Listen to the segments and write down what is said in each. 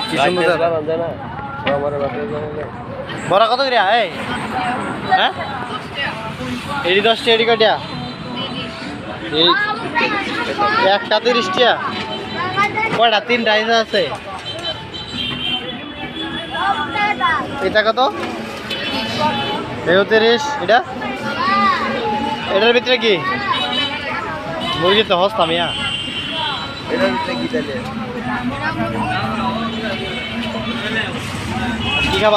কি। বড় কত করে? এই। হ্যাঁ? এডি দশটা এডি কটিয়া এই একটা তিরিশ টিয়া কয়টা? তিনটা আইসা আছে। এটা কত? তিরিশ। এটা? এটার ভিতরে কি? মুরগি তো হস্তাম ইয়া কি খাবা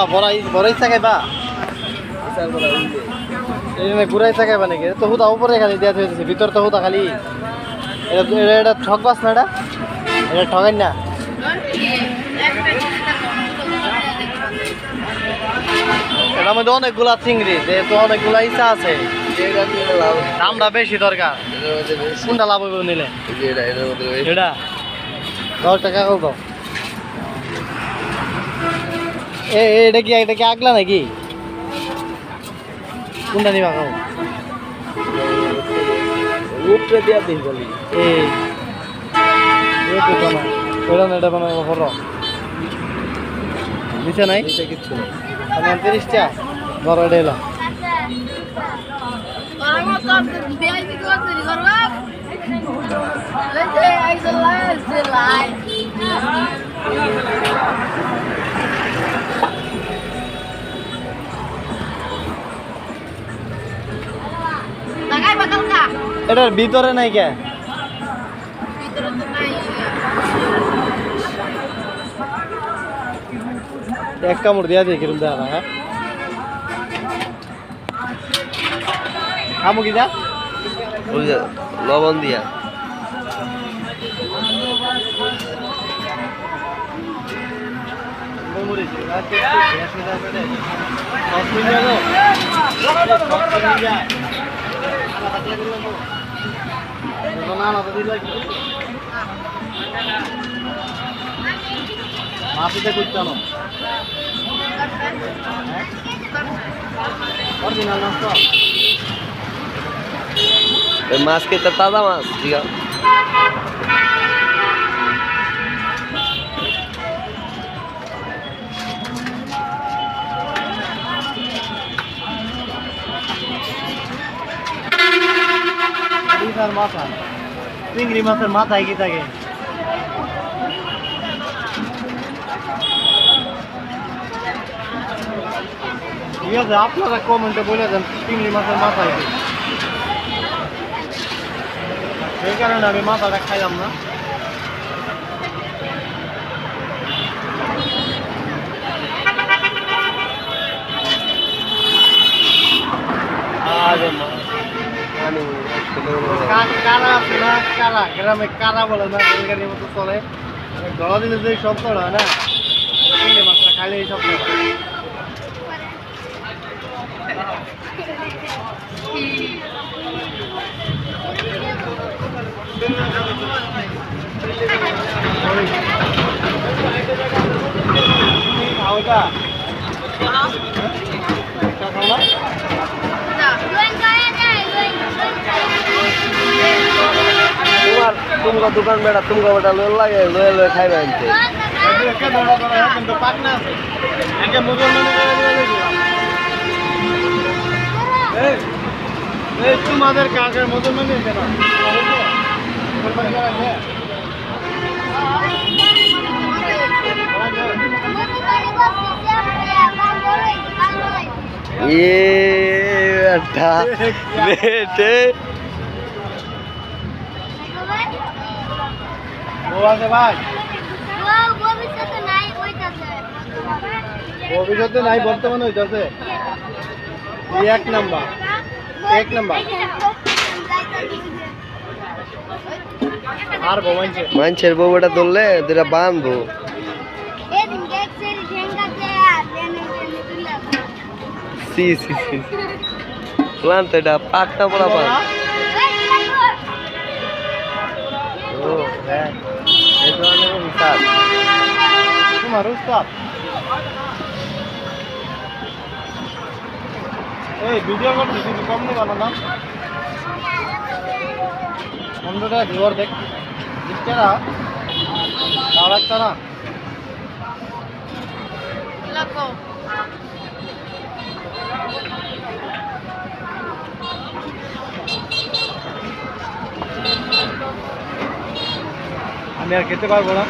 বড় ই- বড় ইচ্ছা খাইবা? এই জন্য খাইবা নাকি? তো হুদা উপরে খালি দেওয়া হয়েছে ভিতর তো হুদা খালি। এটা এটা এটা ঠকবাস না এটা? এটা ঠকাই না? এটার মধ্যে অনেকগুলা চিংড়ি যেহেতু অনেকগুলা ইচ্ছা আছে। দামটা বেশি দরকার। কোনটা লাভ হইব নিলে? এটা দশ টাকা কত এটা কি এটা কি আগলা নাকি? কোনটা নিবা খাও উপরে দিয়া দিই বলি। এই না এটা বানাবো করো নিচে নাই? কিচ্ছু না। আমি তিরিশটা। ধরো এটা এলো। Tagay এটার ভিতরে নাই কে. এক কামড় দিয়া দিয়ে কিরম দেখা হ্যাঁ? খামু কি যা? লবণ দিয়া। মাটিতে করতাম অরিজিনাল মাছ তো ওই মাছ খেতে তাজা মাছ ঠিক আছে ইসার মাথা। চিংড়ি মাছের মাথায় কি থাকে? ঠিক আছে, আপনারা কমেন্টে বলে দেন চিংড়ি মাছের মাথায় কি। সেই কারণে আমি মাথাটা খাইলাম না। আরে কা- কারা আছে না? কারা? গ্রামে কারা বলে না? রেলগাড়ির মতো চলে। ধরা দিলে যে সব করা হয় না? মাছটা খাইলে এই। খাওয়াটা তোমার দোকান বেড়া তোমার বেটা লোল লাগে লয়ে লয়ে খাইবে আনতে ধরা হয়, কিন্তু পাক না আছে একে মুসলমানের গায়ে দিয়ে দিলাম। এই, এই তোমাদের কাকে মুসলমানের কেন মুসলমান কারা আছে? ভাই। ভবিষ্যতে নাই বর্তমানে হইতেছে এই এক নাম্বার এক নাম্বার। আর ভবাইছে মানুষের বউ বেটা ধরলে দুটা বাঁধবো। C C C. প্লান এটা পাকটা পড়া পান ও হ্যাঁ। হিসাব তোমার উস্তাদ এই ভিডিও করছি কিন্তু কম নেই বানালাম পনেরো টাকা ভিউয়ার দেখ বিশ টাকা তাও একটা না। আমি আর খেতে পারব না।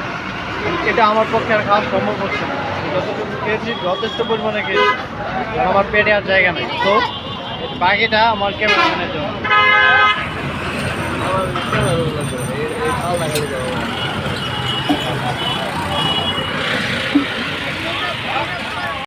এটা আমার পক্ষে আর খাওয়া সম্ভব হচ্ছে না। যতটুকু খেয়েছি, যথেষ্ট পরিমাণে খেয়েছি আমার পেটে আর জায়গা নেই। তো বাকিটা আমার ক্যামেরাম্যানের জন্য।